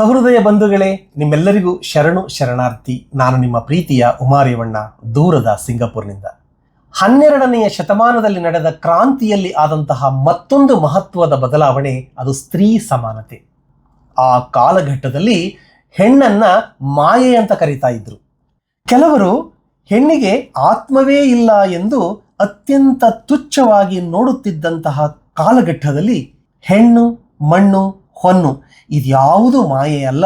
ಸಹೃದಯ ಬಂಧುಗಳೇ, ನಿಮ್ಮೆಲ್ಲರಿಗೂ ಶರಣು ಶರಣಾರ್ಥಿ. ನಾನು ನಿಮ್ಮ ಪ್ರೀತಿಯ ಉಮಾರೇವಣ್ಣ, ದೂರದ ಸಿಂಗಪುರ್ನಿಂದ. ಹನ್ನೆರಡನೆಯ ಶತಮಾನದಲ್ಲಿ ನಡೆದ ಕ್ರಾಂತಿಯಲ್ಲಿ ಆದಂತಹ ಮತ್ತೊಂದು ಮಹತ್ವದ ಬದಲಾವಣೆ, ಅದು ಸ್ತ್ರೀ ಸಮಾನತೆ. ಆ ಕಾಲಘಟ್ಟದಲ್ಲಿ ಹೆಣ್ಣನ್ನ ಮಾಯೆ ಅಂತ ಕರೀತಾ ಇದ್ರು. ಕೆಲವರು ಹೆಣ್ಣಿಗೆ ಆತ್ಮವೇ ಇಲ್ಲ ಎಂದು ಅತ್ಯಂತ ತುಚ್ಛವಾಗಿ ನೋಡುತ್ತಿದ್ದಂತಹ ಕಾಲಘಟ್ಟದಲ್ಲಿ ಹೆಣ್ಣು, ಮಣ್ಣು ಹೊನ್ನು. ಇದ್ಯಾವುದು ಮಾಯೆಯಲ್ಲ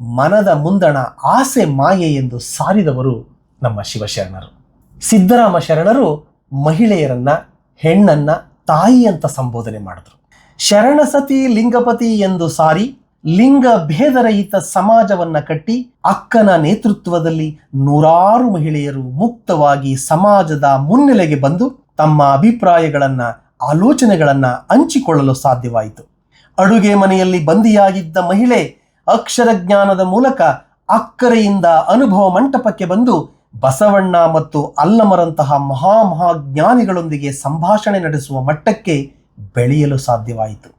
ಮನದ ಮುಂದಣ ಆಸೆ ಮಾಯೆ ಎಂದು ಸಾರಿದವರು ನಮ್ಮ ಶಿವಶರಣರು. ಸಿದ್ದರಾಮ ಶರಣರು ಮಹಿಳೆಯರನ್ನ, ಹೆಣ್ಣನ್ನ, ತಾಯಿ ಅಂತ ಸಂಬೋಧನೆ ಮಾಡಿದ್ರು. ಶರಣಸತಿ ಲಿಂಗಪತಿ ಎಂದು ಸಾರಿ, ಲಿಂಗ ಭೇದರಹಿತ ಸಮಾಜವನ್ನ ಕಟ್ಟಿ ಅಕ್ಕನ ನೇತೃತ್ವದಲ್ಲಿ ನೂರಾರು ಮಹಿಳೆಯರು ಮುಕ್ತವಾಗಿ ಸಮಾಜದ ಮುನ್ನೆಲೆಗೆ ಬಂದು ತಮ್ಮ ಅಭಿಪ್ರಾಯಗಳನ್ನ, ಆಲೋಚನೆಗಳನ್ನ ಹಂಚಿಕೊಳ್ಳಲು ಸಾಧ್ಯವಾಯಿತು. ಅಡುಗೆ ಮನೆಯಲ್ಲಿ ಬಂದಿಯಾಗಿದ್ದ ಮಹಿಳೆ ಅಕ್ಷರ ಜ್ಞಾನದ ಮೂಲಕ ಅಕ್ಕರೆಯಿಂದ ಅನುಭವ ಮಂಟಪಕ್ಕೆ ಬಂದು ಬಸವಣ್ಣ ಮತ್ತು ಅಲ್ಲಮರಂತಹ ಮಹಾಮಹಾಜ್ಞಾನಿಗಳೊಂದಿಗೆ ಸಂಭಾಷಣೆ ನಡೆಸುವ ಮಟ್ಟಕ್ಕೆ ಬೆಳೆಯಲು ಸಾಧ್ಯವಾಯಿತು.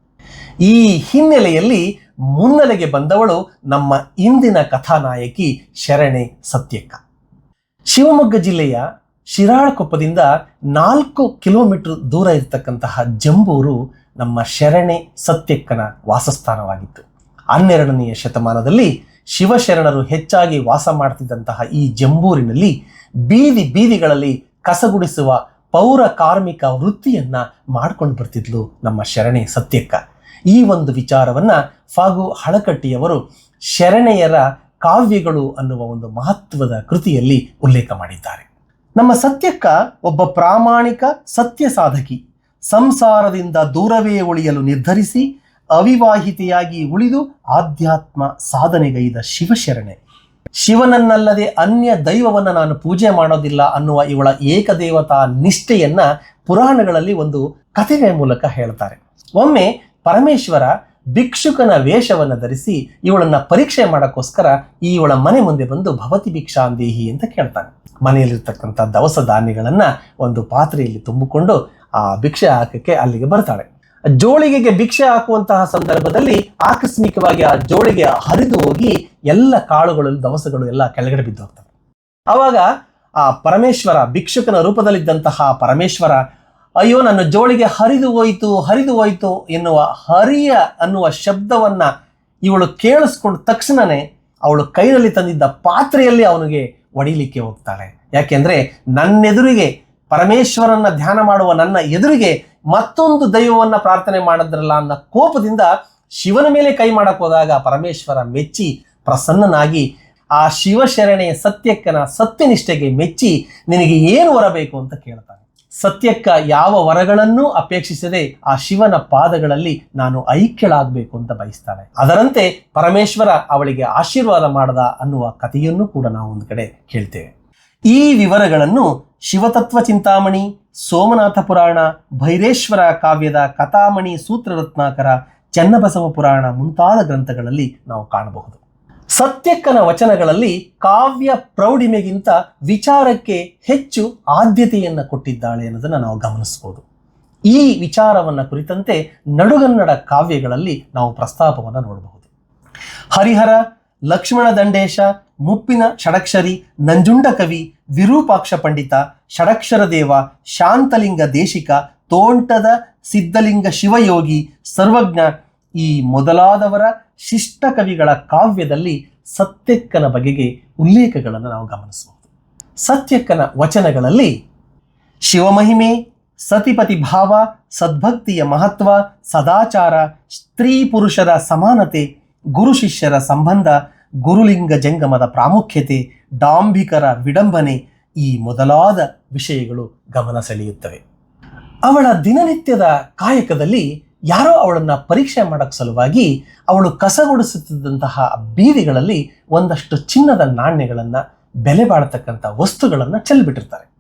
ಈ ಹಿನ್ನೆಲೆಯಲ್ಲಿ ಮುನ್ನೆಲೆಗೆ ಬಂದವಳು ನಮ್ಮ ಇಂದಿನ ಕಥಾನಾಯಕಿ ಶರಣೆ ಸತ್ಯಕ್ಕ. ಶಿವಮೊಗ್ಗ ಜಿಲ್ಲೆಯ ಶಿರಾಳಕೊಪ್ಪದಿಂದ ನಾಲ್ಕು ಕಿಲೋಮೀಟರ್ ದೂರ ಇರತಕ್ಕಂತಹ ಜಂಬೂರು ನಮ್ಮ ಶರಣೆ ಸತ್ಯಕ್ಕನ ವಾಸಸ್ಥಾನವಾಗಿತ್ತು. ಹನ್ನೆರಡನೆಯ ಶತಮಾನದಲ್ಲಿ ಶಿವಶರಣರು ಹೆಚ್ಚಾಗಿ ವಾಸ ಮಾಡ್ತಿದ್ದಂತಹ ಈ ಜಂಬೂರಿನಲ್ಲಿ ಬೀದಿ ಬೀದಿಗಳಲ್ಲಿ ಕಸಗುಡಿಸುವ ಪೌರ ಕಾರ್ಮಿಕ ವೃತ್ತಿಯನ್ನ ಮಾಡ್ಕೊಂಡು ಬರ್ತಿದ್ಲು ನಮ್ಮ ಶರಣೆ ಸತ್ಯಕ್ಕ. ಈ ಒಂದು ವಿಚಾರವನ್ನ ಫಾಗು ಹಳಕಟ್ಟಿಯವರು ಶರಣೆಯರ ಕಾವ್ಯಗಳು ಅನ್ನುವ ಒಂದು ಮಹತ್ವದ ಕೃತಿಯಲ್ಲಿ ಉಲ್ಲೇಖ ಮಾಡಿದ್ದಾರೆ. ನಮ್ಮ ಸತ್ಯಕ್ಕ ಒಬ್ಬ ಪ್ರಾಮಾಣಿಕ ಸತ್ಯ ಸಾಧಕಿ. ಸಂಸಾರದಿಂದ ದೂರವೇ ಉಳಿಯಲು ನಿರ್ಧರಿಸಿ ಅವಿವಾಹಿತೆಯಾಗಿ ಉಳಿದು ಆಧ್ಯಾತ್ಮ ಸಾಧನೆಗೈದ ಶಿವಶರಣೆ. ಶಿವನನ್ನಲ್ಲದೆ ಅನ್ಯ ದೈವವನ್ನು ನಾನು ಪೂಜೆ ಮಾಡೋದಿಲ್ಲ ಅನ್ನುವ ಇವಳ ಏಕದೇವತಾ ನಿಷ್ಠೆಯನ್ನ ಪುರಾಣಗಳಲ್ಲಿ ಒಂದು ಕಥೆಯ ಮೂಲಕ ಹೇಳ್ತಾರೆ. ಒಮ್ಮೆ ಪರಮೇಶ್ವರ ಭಿಕ್ಷುಕನ ವೇಷವನ್ನು ಧರಿಸಿ ಇವಳನ್ನ ಪರೀಕ್ಷೆ ಮಾಡೋಕ್ಕೋಸ್ಕರ ಈ ಇವಳ ಮನೆ ಮುಂದೆ ಬಂದು ಭವತಿ ಭಿಕ್ಷಾಂದೇಹಿ ಅಂತ ಕೇಳ್ತಾನೆ. ಮನೆಯಲ್ಲಿರ್ತಕ್ಕಂಥ ದವಸ ಧಾನ್ಯಗಳನ್ನು ಒಂದು ಪಾತ್ರೆಯಲ್ಲಿ ತುಂಬಿಕೊಂಡು ಆ ಭಿಕ್ಷೆ ಹಾಕಕ್ಕೆ ಅಲ್ಲಿಗೆ ಬರ್ತಾಳೆ. ಜೋಳಿಗೆಗೆ ಭಿಕ್ಷೆ ಹಾಕುವಂತಹ ಸಂದರ್ಭದಲ್ಲಿ ಆಕಸ್ಮಿಕವಾಗಿ ಆ ಜೋಳಿಗೆ ಹರಿದು ಹೋಗಿ ಎಲ್ಲ ಕಾಳುಗಳು, ದವಸಗಳು ಎಲ್ಲ ಕೆಳಗಡೆ ಬಿದ್ದು ಹೋಗ್ತವೆ. ಆವಾಗ ಆ ಪರಮೇಶ್ವರ ಭಿಕ್ಷುಕನ ರೂಪದಲ್ಲಿದ್ದಂತಹ ಪರಮೇಶ್ವರ, ಅಯ್ಯೋ, ನನ್ನ ಜೋಳಿಗೆ ಹರಿದು ಹೋಯಿತು ಹರಿದು ಹೋಯಿತು ಎನ್ನುವ ಹರಿಯ ಅನ್ನುವ ಶಬ್ದವನ್ನ ಇವಳು ಕೇಳಿಸ್ಕೊಂಡ ತಕ್ಷಣನೇ ಅವಳು ಕೈನಲ್ಲಿ ತಂದಿದ್ದ ಪಾತ್ರೆಯಲ್ಲಿ ಅವನಿಗೆ ಒಡಿಲಿಕ್ಕೆ ಹೋಗ್ತಾಳೆ. ಯಾಕೆಂದ್ರೆ ನನ್ನೆದುರಿಗೆ ಪರಮೇಶ್ವರನ್ನ ಧ್ಯಾನ ಮಾಡುವ ನನ್ನ ಎದುರಿಗೆ ಮತ್ತೊಂದು ದೈವವನ್ನ ಪ್ರಾರ್ಥನೆ ಮಾಡಿದ್ರಲ್ಲ ಅನ್ನೋ ಕೋಪದಿಂದ ಶಿವನ ಮೇಲೆ ಕೈ ಮಾಡಕ್ ಹೋದಾಗ ಪರಮೇಶ್ವರ ಮೆಚ್ಚಿ ಪ್ರಸನ್ನನಾಗಿ ಆ ಶಿವಶರಣೆಯ ಸತ್ಯಕ್ಕನ ಸತ್ಯನಿಷ್ಠೆಗೆ ಮೆಚ್ಚಿ ನಿನಗೆ ಏನು ವರಬೇಕು ಅಂತ ಕೇಳ್ತಾನೆ. ಸತ್ಯಕ್ಕ ಯಾವ ವರಗಳನ್ನೂ ಅಪೇಕ್ಷಿಸದೆ ಆ ಶಿವನ ಪಾದಗಳಲ್ಲಿ ನಾನು ಐಕ್ಯಳಾಗಬೇಕು ಅಂತ ಬಯಸ್ತಾಳೆ ಅದರಂತೆ ಪರಮೇಶ್ವರ ಅವಳಿಗೆ ಆಶೀರ್ವಾದ ಮಾಡದ ಅನ್ನುವ ಕಥೆಯನ್ನು ಕೂಡ ನಾವು ಒಂದು ಕಡೆ ಕೇಳ್ತೇವೆ. ಈ ವಿವರಗಳನ್ನು ಶಿವತತ್ವ ಚಿಂತಾಮಣಿ, ಸೋಮನಾಥ ಪುರಾಣ, ಭೈರೇಶ್ವರ ಕಾವ್ಯದ ಕಥಾಮಣಿ ಸೂತ್ರರತ್ನಾಕರ, ಚನ್ನಬಸವ ಪುರಾಣ ಮುಂತಾದ ಗ್ರಂಥಗಳಲ್ಲಿ ನಾವು ಕಾಣಬಹುದು. ಸತ್ಯಕ್ಕನ ವಚನಗಳಲ್ಲಿ ಕಾವ್ಯ ಪ್ರೌಢಿಮೆಗಿಂತ ವಿಚಾರಕ್ಕೆ ಹೆಚ್ಚು ಆದ್ಯತೆಯನ್ನು ಕೊಟ್ಟಿದ್ದಾಳೆ ಅನ್ನೋದನ್ನು ನಾವು ಗಮನಿಸಬಹುದು ಈ ವಿಚಾರವನ್ನು ಕುರಿತಂತೆ ನಡುಗನ್ನಡ ಕಾವ್ಯಗಳಲ್ಲಿ ನಾವು ಪ್ರಸ್ತಾಪವನ್ನು ನೋಡಬಹುದು. ಹರಿಹರ ಲಕ್ಷ್ಮಣ ದಂಡೇಶ, ಮುಪ್ಪಿನ ಷಡಕ್ಷರಿ, ನಂಜುಂಡ ಕವಿ, ವಿರೂಪಾಕ್ಷ ಪಂಡಿತ, ಷಡಕ್ಷರ ದೇವ, ಶಾಂತಲಿಂಗ ದೇಶಿಕ, ತೋಂಟದ ಸಿದ್ಧಲಿಂಗ ಶಿವಯೋಗಿ, ಸರ್ವಜ್ಞ ಈ ಮೊದಲಾದವರ ಶಿಷ್ಟ ಕವಿಗಳ ಕಾವ್ಯದಲ್ಲಿ ಸತ್ಯಕ್ಕನ ಬಗೆಗೆ ಉಲ್ಲೇಖಗಳನ್ನು ನಾವು ಗಮನಿಸಬಹುದು. ಸತ್ಯಕ್ಕನ ವಚನಗಳಲ್ಲಿ ಶಿವಮಹಿಮೆ, ಸತಿಪತಿ ಭಾವ, ಸದ್ಭಕ್ತಿಯ ಮಹತ್ವ, ಸದಾಚಾರ, ಸ್ತ್ರೀ ಪುರುಷರ ಸಮಾನತೆ, ಗುರು ಶಿಷ್ಯರ ಸಂಬಂಧ ಗುರುಲಿಂಗ ಜಂಗಮದ ಪ್ರಾಮುಖ್ಯತೆ ಡಾಂಬಿಕರ ವಿಡಂಬನೆ ಈ ಮೊದಲಾದ ವಿಷಯಗಳು ಗಮನ ಸೆಳೆಯುತ್ತವೆ. ಅವಳ ದಿನನಿತ್ಯದ ಕಾಯಕದಲ್ಲಿ ಯಾರೋ ಅವಳನ್ನ ಪರೀಕ್ಷೆ ಮಾಡಕ್ ಸಲುವಾಗಿ ಅವಳು ಕಸಗೊಡಿಸುತ್ತಿದ್ದಂತಹ ಬೀದಿಗಳಲ್ಲಿ ಒಂದಷ್ಟು ಚಿನ್ನದ ನಾಣ್ಯಗಳನ್ನು ಬೆಲೆ ಬಾಳತಕ್ಕಂಥ ವಸ್ತುಗಳನ್ನು ಚೆಲ್ಬಿಟ್ಟಿರ್ತಾರೆ.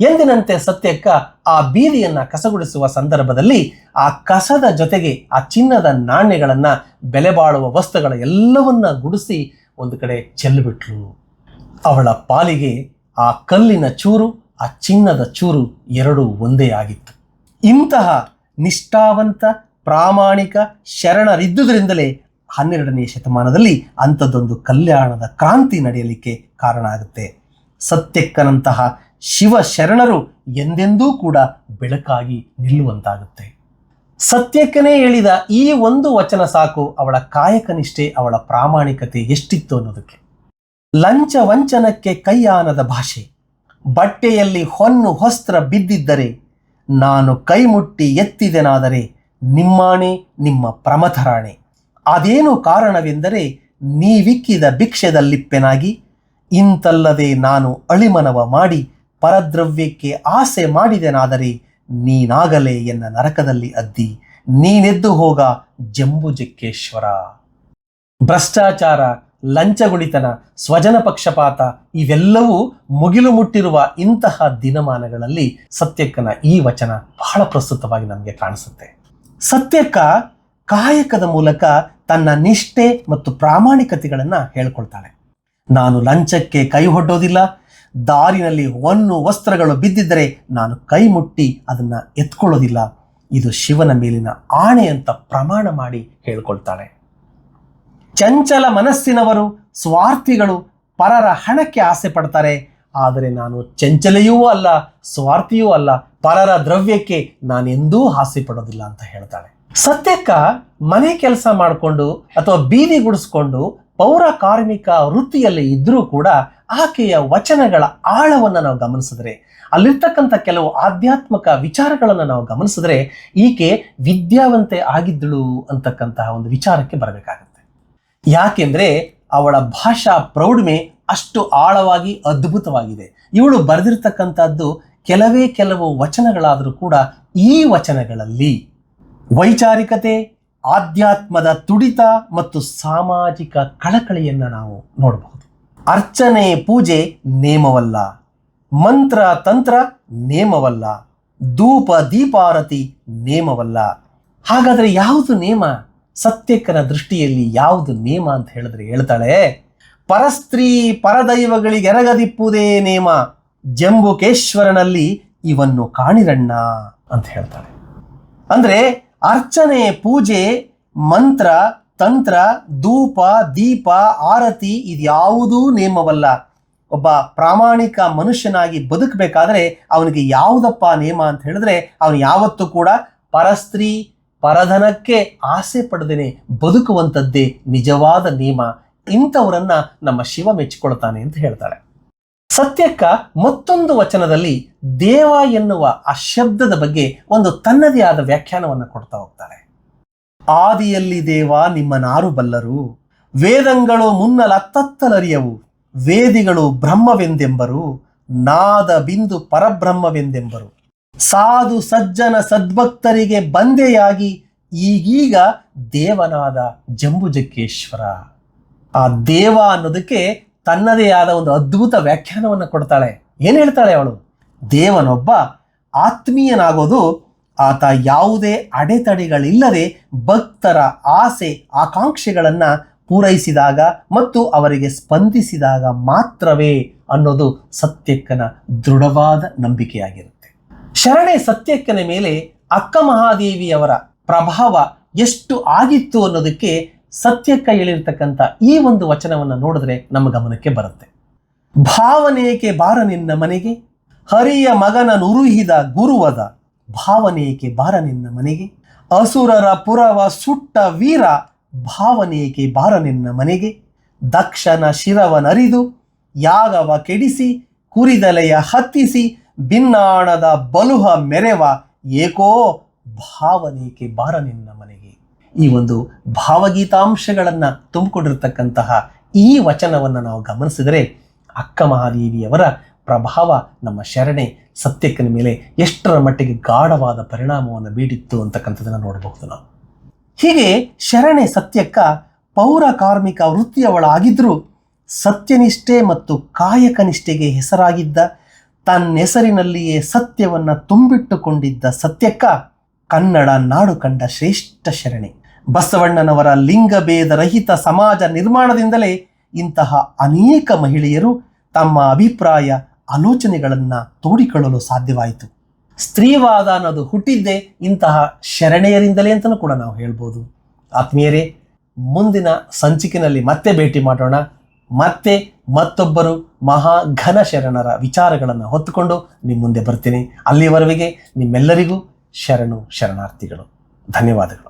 ಎಂದಿನಂತೆ ಸತ್ಯಕ್ಕ ಆ ಬೀದಿಯನ್ನ ಕಸಗುಡಿಸುವ ಸಂದರ್ಭದಲ್ಲಿ ಆ ಕಸದ ಜೊತೆಗೆ ಆ ಚಿನ್ನದ ನಾಣ್ಯಗಳನ್ನ ಬೆಲೆ ಬಾಳುವ ವಸ್ತುಗಳ ಎಲ್ಲವನ್ನ ಗುಡಿಸಿ ಒಂದು ಕಡೆ ಚೆಲ್ಲಿಬಿಟ್ಲು. ಅವಳ ಪಾಲಿಗೆ ಆ ಕಲ್ಲಿನ ಚೂರು, ಆ ಚಿನ್ನದ ಚೂರು ಎರಡೂ ಒಂದೇ ಆಗಿತ್ತು. ಇಂತಹ ನಿಷ್ಠಾವಂತ, ಪ್ರಾಮಾಣಿಕ, ಶರಣರಿದ್ದುದರಿಂದಲೇ ಹನ್ನೆರಡನೇ ಶತಮಾನದಲ್ಲಿ ಅಂಥದ್ದೊಂದು ಕಲ್ಯಾಣದ ಕ್ರಾಂತಿ ನಡೆಯಲಿಕ್ಕೆ ಕಾರಣ ಆಗುತ್ತೆ. ಸತ್ಯಕ್ಕನಂತಹ ಶಿವ ಶರಣರು ಎಂದೆಂದೂ ಕೂಡ ಬೆಳಕಾಗಿ ನಿಲ್ಲುವಂತಾಗುತ್ತೆ. ಸತ್ಯಕ್ಕನೇ ಹೇಳಿದ ಈ ಒಂದು ವಚನ ಸಾಕು ಅವಳ ಕಾಯಕನಿಷ್ಠೆ, ಅವಳ ಪ್ರಾಮಾಣಿಕತೆ ಎಷ್ಟಿತ್ತು ಅನ್ನೋದಕ್ಕೆ. ಲಂಚ ವಂಚನಕ್ಕೆ ಕೈಯಾನದ ಭಾಷೆ. ಬಟ್ಟೆಯಲ್ಲಿ ಹೊನ್ನು ಹೊಸ್ತ್ರ ಬಿದ್ದಿದ್ದರೆ, ನಾನು ಕೈಮುಟ್ಟಿ ಎತ್ತಿದೆನಾದರೆ ನಿಮ್ಮಾಣೆ, ನಿಮ್ಮ ಪ್ರಮಥರಾಣೆ. ಅದೇನು ಕಾರಣವೆಂದರೆ, ನೀವಿಕ್ಕಿದ ಭಿಕ್ಷೆದಲ್ಲಿಪ್ಪೆನಾಗಿ, ಇಂತಲ್ಲದೆ ನಾನು ಅಳಿಮನವ ಮಾಡಿ ಪರದ್ರವ್ಯಕ್ಕೆ ಆಸೆ ಮಾಡಿದೆನಾದರೆ ನೀನಾಗಲೇ ಎನ್ನ ನರಕದಲ್ಲಿ ಅದ್ದಿ. ನೀನೆದ್ದು ಹೋಗ ಜಂಬುಜಕ್ಕೇಶ್ವರ ಭ್ರಷ್ಟಾಚಾರ ಲಂಚಗುಳಿತನ ಸ್ವಜನ ಪಕ್ಷಪಾತ ಇವೆಲ್ಲವೂ ಮುಗಿಲು ಮುಟ್ಟಿರುವ ಇಂತಹ ದಿನಮಾನಗಳಲ್ಲಿ ಸತ್ಯಕ್ಕನ ಈ ವಚನ ಬಹಳ ಪ್ರಸ್ತುತವಾಗಿ ನಮಗೆ ಕಾಣಿಸುತ್ತೆ. ಸತ್ಯಕ್ಕ ಕಾಯಕದ ಮೂಲಕ ತನ್ನ ನಿಷ್ಠೆ ಮತ್ತು ಪ್ರಾಮಾಣಿಕತೆಗಳನ್ನು ಹೇಳ್ಕೊಳ್ತಾಳೆ. ನಾನು ಲಂಚಕ್ಕೆ ಕೈ ಹೊಡ್ಡೋದಿಲ್ಲ ದಾರಿನಲ್ಲಿ ಹೊನ್ನು ವಸ್ತ್ರಗಳು ಬಿದ್ದಿದ್ದರೆ ನಾನು ಕೈ ಮುಟ್ಟಿ ಅದನ್ನ ಎತ್ಕೊಳ್ಳೋದಿಲ್ಲ. ಇದು ಶಿವನ ಮೇಲಿನ ಆಣೆ ಅಂತ ಪ್ರಮಾಣ ಮಾಡಿ ಹೇಳ್ಕೊಳ್ತಾಳೆ. ಚಂಚಲ ಮನಸ್ಸಿನವರು, ಸ್ವಾರ್ಥಿಗಳು ಪರರ ಹಣಕ್ಕೆ ಆಸೆ ಪಡ್ತಾರೆ. ಆದರೆ ನಾನು ಚಂಚಲೆಯೂ ಅಲ್ಲ, ಸ್ವಾರ್ಥಿಯೂ ಅಲ್ಲ, ಪರರ ದ್ರವ್ಯಕ್ಕೆ ನಾನೆಂದೂ ಆಸೆ ಪಡೋದಿಲ್ಲ ಅಂತ ಹೇಳ್ತಾಳೆ. ಸತ್ಯಕ್ಕ ಮನೆ ಕೆಲಸ ಮಾಡಿಕೊಂಡು ಅಥವಾ ಬೀದಿ ಗುಡಿಸ್ಕೊಂಡು ಪೌರ ಕಾರ್ಮಿಕ ವೃತ್ತಿಯಲ್ಲಿ ಇದ್ದರೂ ಕೂಡ ಆಕೆಯ ವಚನಗಳ ಆಳವನ್ನು ನಾವು ಗಮನಿಸಿದ್ರೆ, ಅಲ್ಲಿರ್ತಕ್ಕಂಥ ಕೆಲವು ಆಧ್ಯಾತ್ಮಿಕ ವಿಚಾರಗಳನ್ನು ನಾವು ಗಮನಿಸಿದ್ರೆ, ಈಕೆ ವಿದ್ಯಾವಂತೆ ಆಗಿದ್ದಳು ಅಂತಕ್ಕಂತಹ ಒಂದು ವಿಚಾರಕ್ಕೆ ಬರಬೇಕಾಗುತ್ತೆ. ಯಾಕೆಂದ್ರೆ ಅವಳ ಭಾಷಾ ಪ್ರೌಢಮೆ ಅಷ್ಟು ಆಳವಾಗಿ ಅದ್ಭುತವಾಗಿದೆ. ಇವಳು ಬರೆದಿರ್ತಕ್ಕಂಥದ್ದು ಕೆಲವೇ ಕೆಲವು ವಚನಗಳಾದರೂ ಕೂಡ ಈ ವಚನಗಳಲ್ಲಿ. ವೈಚಾರಿಕತೆ, ಆಧ್ಯಾತ್ಮದ ತುಡಿತ ಮತ್ತು ಸಾಮಾಜಿಕ ಕಳಕಳಿಯನ್ನು ನಾವು ನೋಡಬಹುದು. ಅರ್ಚನೆ ಪೂಜೆ ನೇಮವಲ್ಲ. ಮಂತ್ರ ತಂತ್ರ ನೇಮವಲ್ಲ. ಧೂಪ ದೀಪಾರತಿ ನೇಮವಲ್ಲ. ಹಾಗಾದರೆ ಯಾವುದು ನೇಮ? ಸತ್ಯಕರ ದೃಷ್ಟಿಯಲ್ಲಿ ಯಾವುದು ನೇಮ ಅಂತ ಹೇಳಿದ್ರೆ ಹೇಳ್ತಾಳೆ, ಪರಸ್ತ್ರೀ ಪರದೈವಗಳಿಗೆ ಎರಗದಿಪ್ಪುದೇ ನೇಮ. ಜಂಬುಕೇಶ್ವರನಲ್ಲಿ ಇವನ್ನು ಕಾಣಿರಣ್ಣ ಅಂತ ಹೇಳ್ತಾಳೆ. ಅಂದ್ರೆ ಅರ್ಚನೆ, ಪೂಜೆ, ಮಂತ್ರ ತಂತ್ರ, ಧೂಪ, ದೀಪ, ಆರತಿ ಇದ್ಯಾವುದೂ ನೇಮವಲ್ಲ. ಒಬ್ಬ ಪ್ರಾಮಾಣಿಕ ಮನುಷ್ಯನಾಗಿ ಬದುಕಬೇಕಾದ್ರೆ ಅವನಿಗೆ ಯಾವುದಪ್ಪ ನೇಮ ಅಂತ ಹೇಳಿದ್ರೆ ಅವನು ಯಾವತ್ತೂ ಕೂಡ ಪರಸ್ತ್ರೀ ಪರಧನಕ್ಕೆ ಆಸೆ ಪಡೆದೇನೆ ಬದುಕುವಂಥದ್ದೇ ನಿಜವಾದ ನೇಮ. ಇಂಥವರನ್ನ ನಮ್ಮ ಶಿವ ಮೆಚ್ಚಿಕೊಳ್ತಾನೆ ಅಂತ ಹೇಳ್ತಾಳೆ ಸತ್ಯಕ್ಕ ಮತ್ತೊಂದು ವಚನದಲ್ಲಿ ದೇವ ಎನ್ನುವ ಆ ಶಬ್ದದ ಬಗ್ಗೆ ಒಂದು ತನ್ನದೇ ಆದ ವ್ಯಾಖ್ಯಾನವನ್ನು ಕೊಡ್ತಾ ಹೋಗ್ತಾಳೆ ಆದಿಯಲ್ಲಿ ದೇವ ನಿಮ್ಮನಾರು ಬಲ್ಲರು. ವೇದಂಗಳು ಮುನ್ನಲತ್ತತ್ತಲರಿಯವು ವೇದಿಗಳು ಬ್ರಹ್ಮವೆಂದೆಂಬರು. ನಾದ ಬಿಂದು ಪರಬ್ರಹ್ಮವೆಂದೆಂಬರು. ಸಾಧು ಸಜ್ಜನ ಸದ್ಭಕ್ತರಿಗೆ ಬಂದೆಯಾಗಿ ಈಗೀಗ ದೇವನಾದ ಜಂಬುಜಕ್ಕೇಶ್ವರ. ಆ ದೇವ ಅನ್ನೋದಕ್ಕೆ ತನ್ನದೇ ಆದ ಒಂದು ಅದ್ಭುತ ವ್ಯಾಖ್ಯಾನವನ್ನು ಕೊಡ್ತಾಳೆ. ಏನು ಹೇಳ್ತಾಳೆ ಅವಳು? ದೇವನೊಬ್ಬ ಆತ್ಮೀಯನಾಗೋದು ಆತ ಯಾವುದೇ ಅಡೆತಡೆಗಳಿಲ್ಲದೆ ಭಕ್ತರ ಆಸೆ ಆಕಾಂಕ್ಷೆಗಳನ್ನ ಪೂರೈಸಿದಾಗ ಮತ್ತು ಅವರಿಗೆ ಸ್ಪಂದಿಸಿದಾಗ ಮಾತ್ರವೇ ಅನ್ನೋದು ಸತ್ಯಕ್ಕನ ದೃಢವಾದ ನಂಬಿಕೆಯಾಗಿರುತ್ತೆ. ಶರಣೆ ಸತ್ಯಕ್ಕನ ಮೇಲೆ ಅಕ್ಕ ಮಹಾದೇವಿಯವರ ಪ್ರಭಾವ ಎಷ್ಟು ಆಗಿತ್ತು ಅನ್ನೋದಕ್ಕೆ ಸತ್ಯಕ್ಕ ಹೇಳಿರ್ತಕ್ಕಂಥ ಈ ಒಂದು ವಚನವನ್ನು ನೋಡಿದ್ರೆ ನಮ್ಮ ಗಮನಕ್ಕೆ ಬರುತ್ತೆ. ಭಾವನೇಕೆ ಬಾರ ನಿನ್ನ ಮನೆಗೆ, ಹರಿಯ ಮಗನ ನುರುಹಿದ ಗುರುವದ ಭಾವನೇಕೆ ಬಾರ ನಿನ್ನ ಮನೆಗೆ? ಅಸುರರ ಪುರವ ಸುಟ್ಟ ವೀರ ಭಾವನೇಕೆ ಬಾರ ನಿನ್ನ ಮನೆಗೆ? ದಕ್ಷನ ಶಿರವನರಿದು ಯಾಗವ ಕೆಡಿಸಿ, ಕುರಿದಲೆಯ ಹತ್ತಿಸಿ, ಬಿನ್ನಾಣದ ಬಲುಹ ಮೆರೆವ ಏಕೋ ಭಾವನೇಕೆ ಬಾರ ನಿನ್ನ ಮನೆಗೆ? ಈ ಒಂದು ಭಾವಗೀತಾಂಶಗಳನ್ನು ತುಂಬಿಕೊಂಡಿರ್ತಕ್ಕಂತಹ ಈ ವಚನವನ್ನು ನಾವು ಗಮನಿಸಿದರೆ ಅಕ್ಕ ಮಹಾದೇವಿಯವರ ಪ್ರಭಾವ ನಮ್ಮ ಶರಣೆ ಸತ್ಯಕ್ಕನ ಮೇಲೆ ಎಷ್ಟರ ಮಟ್ಟಿಗೆ ಗಾಢವಾದ ಪರಿಣಾಮವನ್ನು ಬೀಡಿತ್ತು ಅಂತಕ್ಕಂಥದ್ದನ್ನು ನೋಡಬಹುದು ನಾವು. ಹೀಗೆ ಶರಣೆ ಸತ್ಯಕ್ಕ ಪೌರ ಕಾರ್ಮಿಕ ವೃತ್ತಿಯವಳಾಗಿದ್ದರೂ ಸತ್ಯನಿಷ್ಠೆ ಮತ್ತು ಕಾಯಕನಿಷ್ಠೆಗೆ ಹೆಸರಾಗಿದ್ದ ತನ್ನ ಹೆಸರಿನಲ್ಲಿಯೇ ಸತ್ಯವನ್ನು ತುಂಬಿಟ್ಟುಕೊಂಡಿದ್ದ ಸತ್ಯಕ್ಕ ಕನ್ನಡ ನಾಡು ಕಂಡ ಶ್ರೇಷ್ಠ ಶರಣೆ. ಬಸವಣ್ಣನವರ ಲಿಂಗಭೇದ ರಹಿತ ಸಮಾಜ ನಿರ್ಮಾಣದಿಂದಲೇ ಇಂತಹ ಅನೇಕ ಮಹಿಳೆಯರು ತಮ್ಮ ಅಭಿಪ್ರಾಯ ಆಲೋಚನೆಗಳನ್ನು ತೋಡಿಕೊಳ್ಳಲು ಸಾಧ್ಯವಾಯಿತು. ಸ್ತ್ರೀವಾದ ಅನ್ನೋದು ಹುಟ್ಟಿದ್ದೇ ಇಂತಹ ಶರಣೆಯರಿಂದಲೇ ಅಂತಲೂ ಕೂಡ ನಾವು ಹೇಳ್ಬೋದು. ಆತ್ಮೀಯರೇ, ಮುಂದಿನ ಸಂಚಿಕಿನಲ್ಲಿ ಮತ್ತೆ ಭೇಟಿ ಮಾಡೋಣ. ಮತ್ತೆ ಮತ್ತೊಬ್ಬರು ಮಹಾ ಘನ ಶರಣರ ವಿಚಾರಗಳನ್ನು ಹೊತ್ತುಕೊಂಡು ನಿಮ್ಮ ಮುಂದೆ ಬರ್ತೀನಿ. ಅಲ್ಲಿವರೆಗೆ ನಿಮ್ಮೆಲ್ಲರಿಗೂ ಶರಣು ಶರಣಾರ್ಥಿಗಳು. ಧನ್ಯವಾದಗಳು.